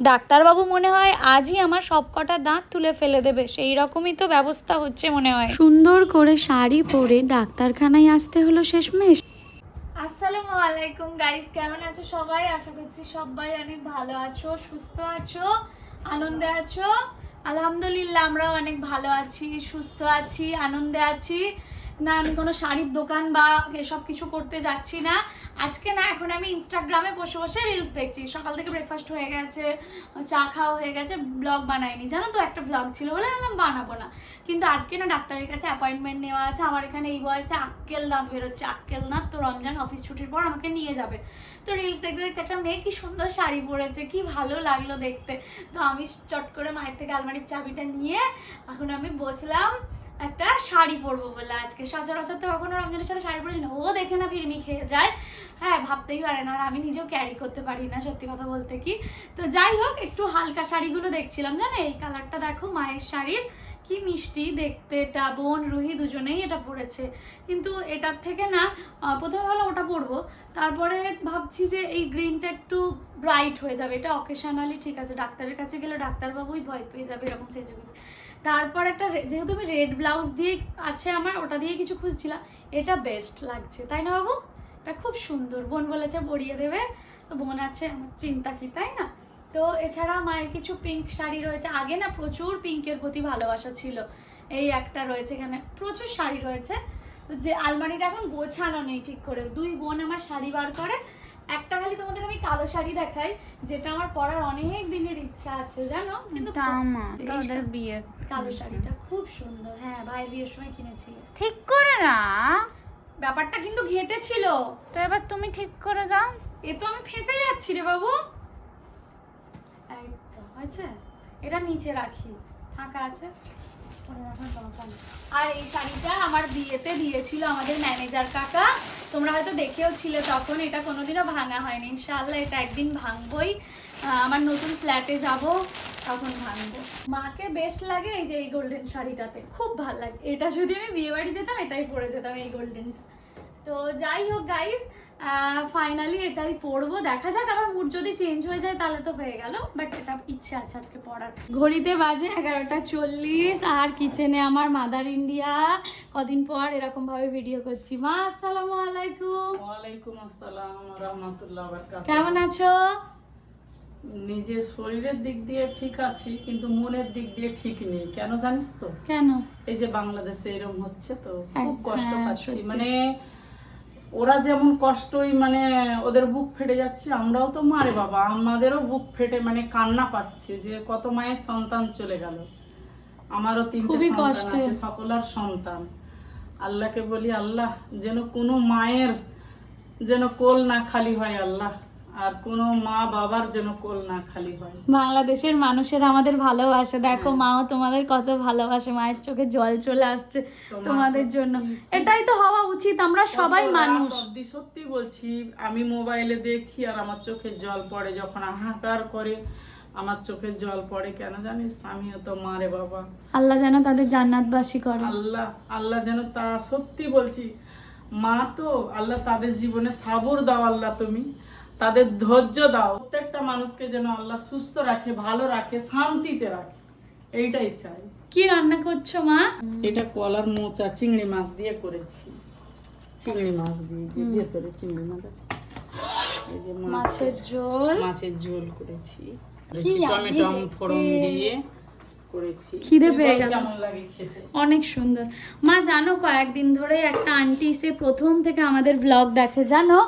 ডাক্তারবাবু মনে হয় আজই আমার সব কটা দাঁত তুলে ফেলে দেবে। সেই রকমই তো ব্যবস্থা হচ্ছে মনে হয়। সুন্দর করে শাড়ি পরে ডাক্তারখানায় আসতে হলো শেষমেশ। আসসালামু আলাইকুম গাইস কেমন আছো সবাই? আশা করছি সবাই অনেক ভালো আছো সুস্থ আছো আনন্দে আছো। আলহামদুলিল্লাহ আমরা অনেক ভালো আছি সুস্থ আছি আনন্দে আছি। না, আমি কোনো শাড়ির দোকান বা এসব কিছু করতে যাচ্ছি না। আজকে না, এখন আমি ইনস্টাগ্রামে বসে বসে রিলস দেখছি। সকাল থেকে ব্রেকফাস্ট হয়ে গেছে, চা খাওয়া হয়ে গেছে ব্লগ বানাইনি। জানো তো, একটা ব্লগ ছিল বলে বললাম, বানাবো না। কিন্তু আজকে না, ডাক্তারের কাছে অ্যাপয়েন্টমেন্ট নেওয়া আছে। আমার এখানে এই বয়সে আক্কেল দাঁত বেরোচ্ছে। আক্কেল দাঁত তো রমজান অফিস ছুটির পর আমাকে নিয়ে যাবে। তো রিলস দেখতে দেখতে একটা মেয়ে, কি সুন্দর শাড়ি পরেছে, কি ভালো লাগল দেখতে। তো আমি চট করে মায়ের থেকে আলমারির চাবিটা নিয়ে, এখন আমি বসলাম। একটা শাড়ি পরবো বলে আজকে। সচরাচর তো কখনো রমজানের সাথে শাড়ি পরেছি না। ও দেখে না ফিরমি খেয়ে যায়। হ্যাঁ ভাবতেই পারে না। আর আমি নিজেও ক্যারি করতে পারি না, সত্যি কথা বলতে কি। তো যাই হোক, একটু হালকা শাড়িগুলো দেখছিলাম, জানো? এই কালারটা দেখো, মায়ের শাড়ির। কি মিষ্টি দেখতে, এটা বোন, রুহি দুজনেই এটা পরেছে। কিন্তু এটার থেকে না প্রথমে ভাবলাম ওটা পরবো। তারপরে ভাবছি যে এই গ্রিনটা একটু ব্রাইট হয়ে যাবে। এটা অকেশনালি ঠিক আছে, ডাক্তারের কাছে গেলে ডাক্তারবাবুই ভয় পেয়ে যাবে, এরকম সেজে গুজে তারপর একটা যেহেতু আমি রেড ব্লাউজ দিয়ে আছে আমার, ওটা দিয়ে কিছু খুঁজছিলাম, এটা বেস্ট লাগছে, তাই না বাবু? এটা খুব সুন্দর, বোন বলেছে পরিয়ে দেবে, তো বোন আছে, আমার চিন্তা কি, তাই না? তো এছাড়া মায়ের কিছু পিঙ্ক শাড়ি রয়েছে, আগে না প্রচুর পিঙ্কের প্রতি ভালোবাসা ছিল, এই একটা রয়েছে এখানে, প্রচুর শাড়ি রয়েছে, তো যে আলমারিটা এখন গোছানো নেই ঠিক করে, দুই বোন আমার শাড়ি বার করে একটা খালি তোমাদের আমি কালো শাড়ি দেখাই যেটা আমার পরার অনেক দিনের ইচ্ছা আছে জানো? কিন্তু ওদের বিয়ে কালো শাড়িটা খুব সুন্দর। হ্যাঁ ভাইয়ের বিয়ের সময় কিনেছি। ঠিক করে না? ব্যাপারটা কিন্তু ঘেটে ছিল তো এবার তুমি ঠিক করে দাও। এ তো আমি ফেসে যাচ্ছি রে বাবু। এই তো হয়েছে? এটা নিচে রাখি। ফাঁকা আছে? আর এই শাড়িটা আমার বিয়েতে দিয়েছিল আমাদের ম্যানেজার কাকা। তোমরা হয়তো দেখেও ছিলে তখন, এটা কোনোদিনও ভাঙা হয়নি। ইনশাআল্লাহ এটা একদিন ভাঙবই। আমার নতুন ফ্ল্যাটে যাব, তখন ভাঙবো। মাকে বেস্ট লাগে এই যে এই গোল্ডেন শাড়িটাতে। খুব ভালো লাগে। এটা যদি আমি বিয়ে বাড়ি যেতাম, এটাই পরে যেতাম এই গোল্ডেনটা তো যাই হোক গাইস ফাইনালি এটাই পরবো দেখা যাক আবার মুড যদি চেঞ্জ হয়ে যায় তাহলে তো হয়ে গেল। বাট এটা ইচ্ছে আছে আজকে পড়ার। ঘড়িতে বাজে এগারোটা চল্লিশ আর কিচেনে আমার মাদার ইন্ডিয়া কদিন পর এরকম ভাবে ভিডিও করছি। মা আসসালামু আলাইকুম। ওয়ালাইকুম আসসালাম রহমতুল্লাহ বারকাত কেমন আছো? নিজের শরীরের দিক দিয়ে ঠিক আছি কিন্তু মনের দিক দিয়ে ঠিক নেই। কেন জানিস তো? কেন? এই যে বাংলাদেশে এরকম হচ্ছে তো খুব কষ্ট হ্যাঁ, পাচ্ছি। মানে ওরা যেমন কষ্টই মানে ওদের বুক ফেটে যাচ্ছে আমরাও তো মারে বাবা। আমাদেরও বুক ফেটে মানে কান্না পাচ্ছে যে কত মায়ের সন্তান চলে গেল। আমারও তিনটে সন্তান আছে সকলার সন্তান। আল্লাহকে বলি আল্লাহ যেন কোনো মায়ের যেন কোল না খালি হয় আল্লাহ। আর কোনো মা বাবার যেন কোল না খালি হয়। বাংলাদেশের মানুষের আমাদের ভালোবাসে দেখো মাও তোমাদের কত ভালোবাসে মায়ের চোখে জল চলে আসছে তোমাদের জন্য। এটাই তো হওয়া উচিত আমরা সবাই মানুষ। সত্যি বলছি আমি মোবাইলে দেখি আর আমার চোখে জল পড়ে যখন হাহাকার করে আমার চোখে জল পড়ে কেন জানিস? আমিও তো মারে বাবা। আল্লাহ যেন তাদের জান্নাতবাসী করে। আল্লাহ আল্লাহ যেন তা সত্যি বলছি। মা তো আল্লাহ তাদের জীবনে সাবর দাও আল্লাহ তুমি। তাদের ধৈর্য দাও। প্রত্যেকটা মানুষকে যেন আল্লাহ সুস্থ রাখে ভালো রাখে শান্তিতে রাখে। এইটাই চাই। কি রান্না করছ মা? এটা কলার মোচা চিংড়ি মাছ দিয়ে করেছি। চিংড়ি মাছ দিয়ে যে ভেতরে চিংড়ি মাছ আছে। এই যে মাছের ঝোল। মাছের ঝোল করেছি। টমেটো ফোড়ন দিয়ে করেছি। খিদে পেয়ে গেল। কেমন লাগে খেতে? অনেক সুন্দর। মা জানো কয়েকদিন ধরে একটা আন্টি সে প্রথম থেকে আমাদের ব্লগ দেখে জানো?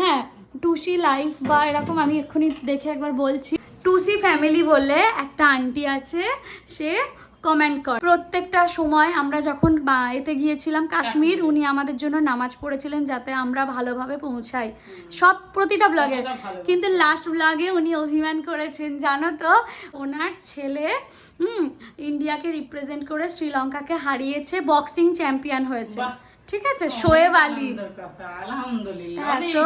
হ্যাঁ টুসি লাইফ বা এরকম আমি এক্ষুনি দেখে একবার বলছি। টুসি ফ্যামিলি বলে একটা আন্টি আছে সে কমেন্ট কর। প্রত্যেকটা সময় আমরা যখন এতে গিয়েছিলাম কাশ্মীর উনি আমাদের জন্য নামাজ পড়েছিলেন যাতে আমরা ভালোভাবে পৌঁছাই। সব প্রতিটা ভালোবাসে। কিন্তু লাস্ট ব্লগে উনি অভিমান করেছেন জানো তো? ওনার ছেলে হুম ইন্ডিয়াকে রিপ্রেজেন্ট করে শ্রীলঙ্কাকে হারিয়েছে বক্সিং চ্যাম্পিয়ন হয়েছে। ঠিক আছে? শোয়েব আলী আলহামদুলিল্লাহ। হ্যাঁ, তো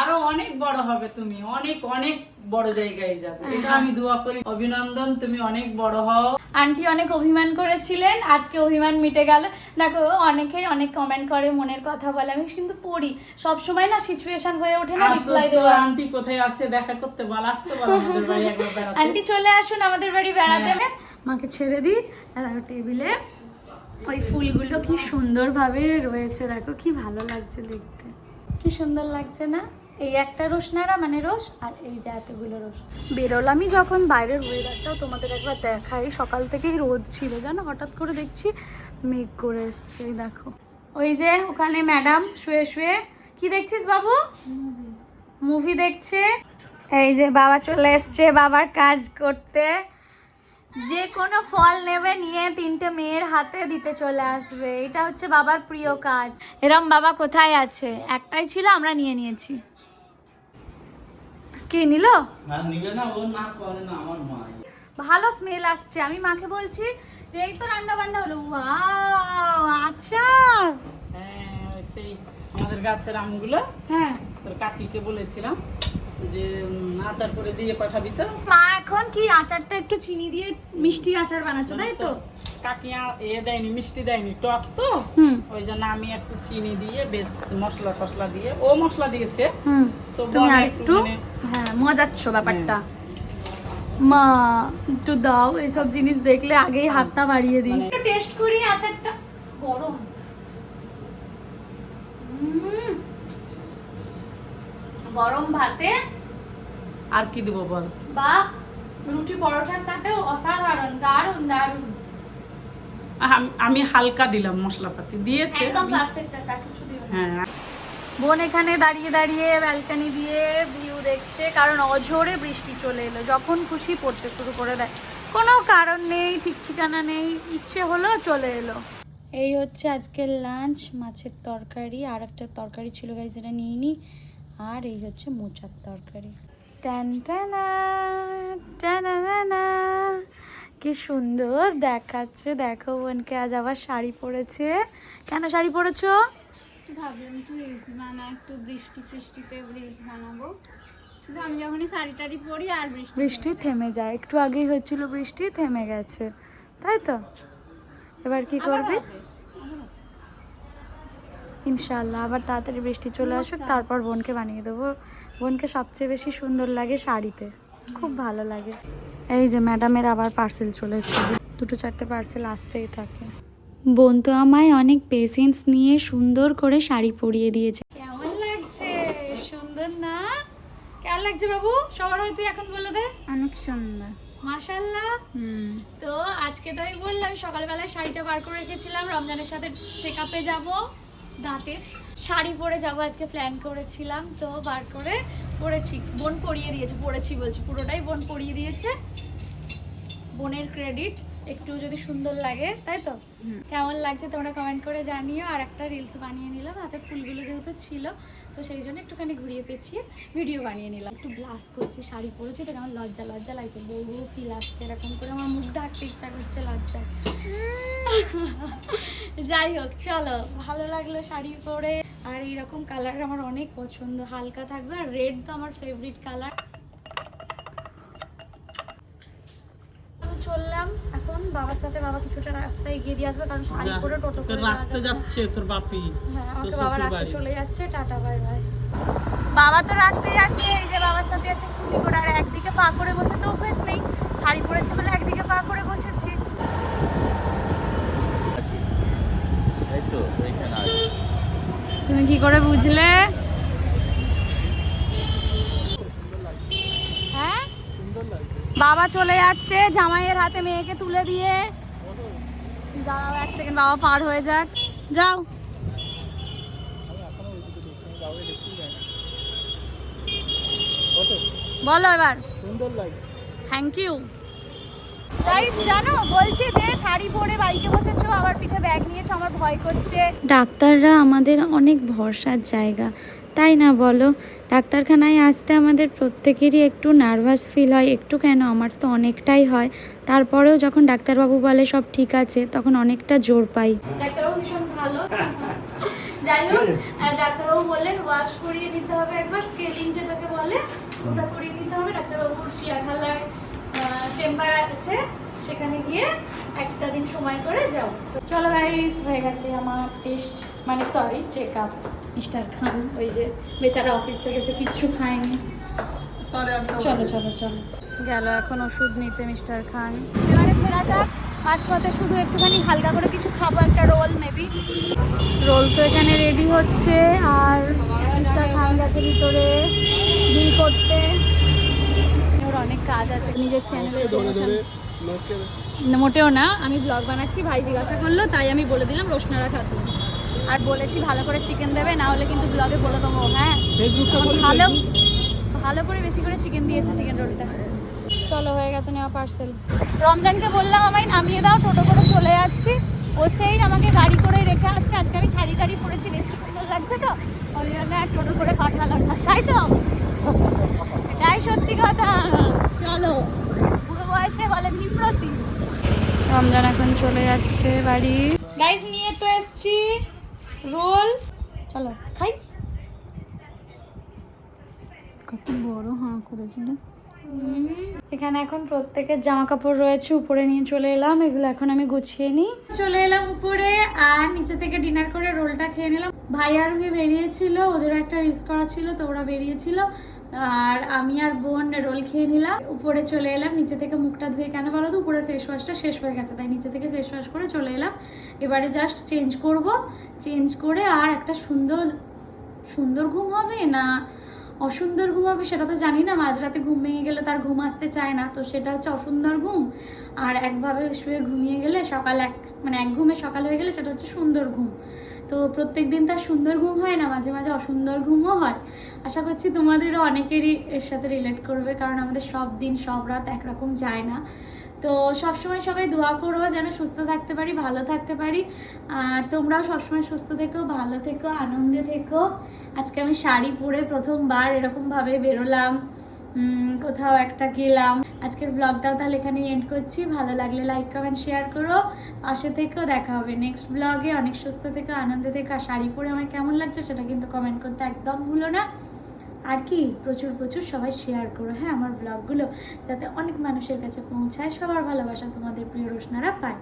আরও অনেক বড় হবে তুমি অনেক অনেক বড় জায়গায় যাবে। এটা আমি দোয়া করি। অভিনন্দন তুমি অনেক বড় হও। আন্টি অনেক অভিমান করেছিলেন আজকে অভিমান মিটে গেল। দেখো অনেকেই অনেক কমেন্ট করে মনের কথা বলে আমি কিন্তু পড়ি। সব সময় না সিচুয়েশন হয়ে ওঠে না রিপ্লাই দেওয়া। আন্টি কোথায় আছে দেখা করতে বল আসতে বল আমাদের বাড়ি একবার বেড়াতে। আন্টি চলে আসুন আমাদের বাড়ি বেড়াতে। মাকে ছেড়ে দিই টেবিলে। ওই ফুলগুলো কি সুন্দরভাবে রয়েছে দেখো কি ভালো লাগছে দেখতে। কি সুন্দর লাগছে না? এই একটা রোস নাড়া মানে রোস আর এই যে এতগুলো রোস বেরোলামই যখন বাইরের ওয়েদারটাও তোমাদের একবার দেখাই সকাল থেকেই রোদ ছিল জানো? হঠাৎ করে দেখছি মেঘ করে এসছে দেখো। ওই যে ওখানে ম্যাডাম শুয়ে শুয়ে কি দেখছিস বাবু? মুভি দেখছে। এই যে বাবা চলে এসছে বাবার কাজ করতে। যে কোনো ফল নেবে নিয়ে তিনটে মেয়ের হাতে দিতে চলে আসবে। এটা হচ্ছে বাবার প্রিয় কাজ। এরম বাবা কোথায় আছে? একটাই ছিল আমরা নিয়ে নিয়েছি। কি নিল? ভালো স্মেল আসছে। আমি মাকে বলছি যে এই তো রান্না বান্না হলো হ্যাঁ সেই আমাদের গাছের আমগুলো। হ্যাঁ। তোর কাকিকে বলেছিলাম। যে আচার করে দিয়ে পাঠাবি তো? মা এখন কি আচারটা একটু চিনি দিয়ে মিষ্টি আচার বানাচ্ছো তাই তো? কাকি আ- এ দেয়নি মিষ্টি দেয়নি টক তো? ওই জন্য আমি একটু চিনি দিয়ে বেশ মশলা টসলা দিয়ে ও মশলা দিয়েছে। তুমি একটু একটু মানে হ্যাঁ মজাচ্ছ ব্যাপারটা। মা একটু দাও এইসব জিনিস দেখলে আগেই হাতটা বাড়িয়ে দিই। মানে- একটু টেস্ট করি আচারটা। গরম। গরম ভাতে আর কি দেবো বল? বা রুটি পরোটার সাথেও অসাধারণ দারুণ দারুণ। আম- হালকা দিলাম মশলাপাতি দিয়েছে একদম পারফেক্ট আছে আর কিছু দিও হ্যাঁ। বোন এখানে দাঁড়িয়ে দাঁড়িয়ে ব্যালকানি দিয়ে ভিউ দেখছে কারণ অঝোরে বৃষ্টি চলে এলো যখন খুশি পড়তে শুরু করে দেয়। কোনো কারণ নেই ঠিক ঠিকানা নেই ইচ্ছে হলো চলে এলো। এই হচ্ছে আজকের লাঞ্চ মাছের তরকারি আর একটা তরকারি ছিল গাই যেটা নিয়ে নিই আর এই হচ্ছে মোচার তরকারি। টান টানা কি সুন্দর দেখাচ্ছে। দেখো বোনকে আজ আবার শাড়ি পরেছে। কেন শাড়ি পরেছো? ভাবলাম একটু রিলস বানা একটু বৃষ্টি ফৃষ্টিতে রিলস বানাবো। কিন্তু আমি যখনই শাড়ি টাড়ি পরি আর বৃষ্টি বৃষ্টি থেমে যায়। একটু আগেই হচ্ছিল বৃষ্টি থেমে গেছে। তাই তো? এবার কি করবি? ইনশাল্লাহ আবার তাড়াতাড়ি বৃষ্টি চলে আসুক তারপর বোনকে বানিয়ে দেবো। বোনকে সবচেয়ে বেশি সুন্দর লাগে শাড়িতে খুব ভালো লাগে। এই যে ম্যাডামের আবার পার্সেল চলে এসেছে দুটো চারটে পার্সেল আসতেই থাকে। বোন তো আমায় অনেক পেশেন্স নিয়ে সুন্দর করে শাড়ি পরিয়ে দিয়েছে। কেমন লাগছে? সুন্দর না? কেমন লাগছে বাবু? সবার হয়তো এখন বলে দে। অনেক সুন্দর। মাশাল্লাহ তো আজকে তো আমি বললাম সকালবেলায় শাড়িটা বার করে রেখেছিলাম রমজানের সাথে চেক আপে যাব। দাঁতে শাড়ি পরে যাব, আজকে প্ল্যান করেছিলাম, তো বার করে পরেছি। বোন পরিয়ে দিয়েছে, পরেছি বলছি, পুরোটাই বোন পরিয়ে দিয়েছে। বোনের ক্রেডিট একটু যদি সুন্দর লাগে তাই তো? কেমন লাগছে তোমরা কমেন্ট করে জানিও। আর একটা রিলস বানিয়ে নিলাম হাতে ফুলগুলো যেহেতু ছিল তো সেই জন্য একটুখানি ঘুরিয়ে পেঁচিয়ে ভিডিও বানিয়ে নিলাম। একটু ব্লাস্ট করছি শাড়ি পরেছি তো কেমন লজ্জা লজ্জা লাগছে। বউ বউ ফিল আসছে এরকম করে আমার মুখ ঢাকতে ইচ্ছা করছে লজ্জায়। যাই হোক চলো ভালো লাগল শাড়ি পরে। আর এইরকম কালার আমার অনেক পছন্দ হালকা থাকবে আর রেড তো আমার ফেভারিট কালার চললাম। এখন বাবার সাথে বাবা কিছুটা রাস্তায় গিয়ে দিয়ে আসবে কারণ শাড়ি পরে টোটো করে রাখতে যাচ্ছে তোর বাপি হ্যাঁ আমাকে তোর বাবা রাখতে চলে যাচ্ছে টাটা বাই বাই। বাবা তো রাখতে যাচ্ছে এই যে বাবার সাথে যাচ্ছে স্কুটি করে আর একদিকে পা করে বসে তো অভ্যেস নেই শাড়ি পরেছে বলে একদিকে পা করে বসেছি। তো তুমি কি করে বুঝলে? বাবা চলে যাচ্ছে, জামাইয়ের হাতে মেয়েকে তুলে দিয়ে। দাঁড়াও এক সেকেন্ড বাবা পার হয়ে যাক। যাও। বলো এবার। থ্যাংক ইউ জানো, বলছে যে শাড়ি পরে বাইকে বসেছো, আবার পিঠে ব্যাগ নিয়েছো, আমার ভয় করছে। ডাক্তাররা আমাদের অনেক ভরসার জায়গা। তাই না বলো? ডাক্তারখানায় আসতে আমাদের প্রত্যেকেরই একটু নার্ভাস ফিল হয়, একটু কেন? আমার তো অনেকটাই হয়। তারপরেও যখন ডাক্তারবাবু বলে সব ঠিক আছে, তখন অনেকটা জোর পাই। ডাক্তারবাবু ভীষণ ভালো। যাই হোক ডাক্তারবাবু বললেন ওয়াশ করিয়ে নিতে হবে একবার স্কেলিং যেটাকে বলে, ওটা করিয়ে নিতে হবে। ডাক্তারবাবুর শিয়াখালায় চেম্বার আছে, সেখানে গিয়ে একটা দিন সময় করে যাও। চলো গাইস হয়ে গেছে আমার টেস্ট মানে sorry check up mister Khan ওই যে বেচারা অফিস থেকে সে কিচ্ছু খায়নি। চলো চলো চলো। গেল এখন ওষুধ নিতে মিস্টার খান। এবারে ফেরা যাক মাঝপথে শুধু একটুখানি হালকা করে কিছু খাব একটা রোল মেবি রোল তো এখানে রেডি হচ্ছে আর মিস্টার খান গেছে ভিতরে বিল করতে। ওর অনেক কাজ আছে নিজের চ্যানেলের প্রমোশন মোটেও না আমি ব্লগ বানাচ্ছি ভাই জিজ্ঞাসা করল তাই আমি বলে দিলাম রোশনারা খাতুন। আর বলেছি ভালো করে চিকেন দেবে না হলে কিন্তু ব্লগে বলে দেবো হ্যাঁ? ভালো ভালো করে বেশি করে চিকেন দিয়েছে চিকেন রোলটা চলো হয়ে গেছে নেওয়া পার্সেল রমজানকে বললাম আমায় নামিয়ে দাও টোটো করে চলে যাচ্ছি। ও সেই আমাকে গাড়ি করে রেখে আসছে। আজকে আমি শাড়ি টাড়ি পরেছি বেশি সুন্দর লাগছে তো। ওই জন্য আর টোটো করে পাঠালাম না তাই তো? এটাই সত্যি কথা। চলো বুড়ো বয়সে বলে বিপ্রতি রমজান এখন চলে যাচ্ছে বাড়ি। গাইস নিয়ে তো এসছি। রোল। চলো খাই। কত বড় হাঁ করেছিল। এখানে এখন প্রত্যেকের জামা কাপড় রয়েছে, উপরে নিয়ে চলে এলাম, এগুলো এখন আমি গুছিয়ে নিই। চলে এলাম উপরে, আর নিচে থেকে ডিনার করে রোলটা খেয়ে নিলাম। ভাই আর ভাই বেরিয়েছিল, ওদেরও একটা রিস্ক করা ছিল, তো ওরা বেরিয়েছিল, আর আমি আর বোন রোল খেয়ে নিলাম। উপরে চলে এলাম, নিচে থেকে মুখটা ধুয়ে, কেন বলো তো? উপরে ফেস ওয়াশটা শেষ হয়ে গেছে, তাই নিচে থেকে ফেস ওয়াশ করে চলে এলাম। এবারে জাস্ট চেঞ্জ করব চেঞ্জ করে আর একটা সুন্দর সুন্দর ঘুম হবে না অসুন্দর ঘুম হবে, সেটা তো জানি না। মাঝরাতে ঘুম ভেঙে গেলে তার ঘুম আসতে চায় না। তো সেটা হচ্ছে অসুন্দর ঘুম। আর একভাবে শুয়ে ঘুমিয়ে গেলে সকাল এক মানে এক ঘুমে সকাল হয়ে গেলে সেটা হচ্ছে সুন্দর ঘুম। তো প্রত্যেক দিন তার সুন্দর ঘুম হয় না, মাঝে মাঝে অসুন্দর ঘুমও হয়। আশা করছি তোমাদেরও অনেকেরই এর সাথে রিলেট করবে, কারণ আমাদের সব দিন, সব রাত একরকম যায় না। তো সবসময় সবাই দোয়া করো যেন সুস্থ থাকতে পারি, ভালো থাকতে পারি। আর তোমরাও সবসময় সুস্থ থেকো, ভালো থেকো, আনন্দে থেকো। আজকে আমি শাড়ি পরে প্রথমবার এরকমভাবে বেরোলাম কোথাও একটা গেলাম। আজকের ব্লগটাও তাহলে এখানে এন্ড করছি। ভালো লাগলে লাইক কমেন্ট শেয়ার করো। পাশে থেকেও দেখা হবে নেক্সট ব্লগে অনেক সুস্থ থেকো, আনন্দে থেকো। আর শাড়ি পরে আমার কেমন লাগছে সেটা কিন্তু কমেন্ট করতে একদম ভুলো না। আর কি, প্রচুর প্রচুর সবাই শেয়ার করো হ্যাঁ আমার ব্লগগুলো যাতে অনেক মানুষের কাছে পৌঁছায়, সবার ভালোবাসা তোমাদের প্রিয় রোশনারা পায়।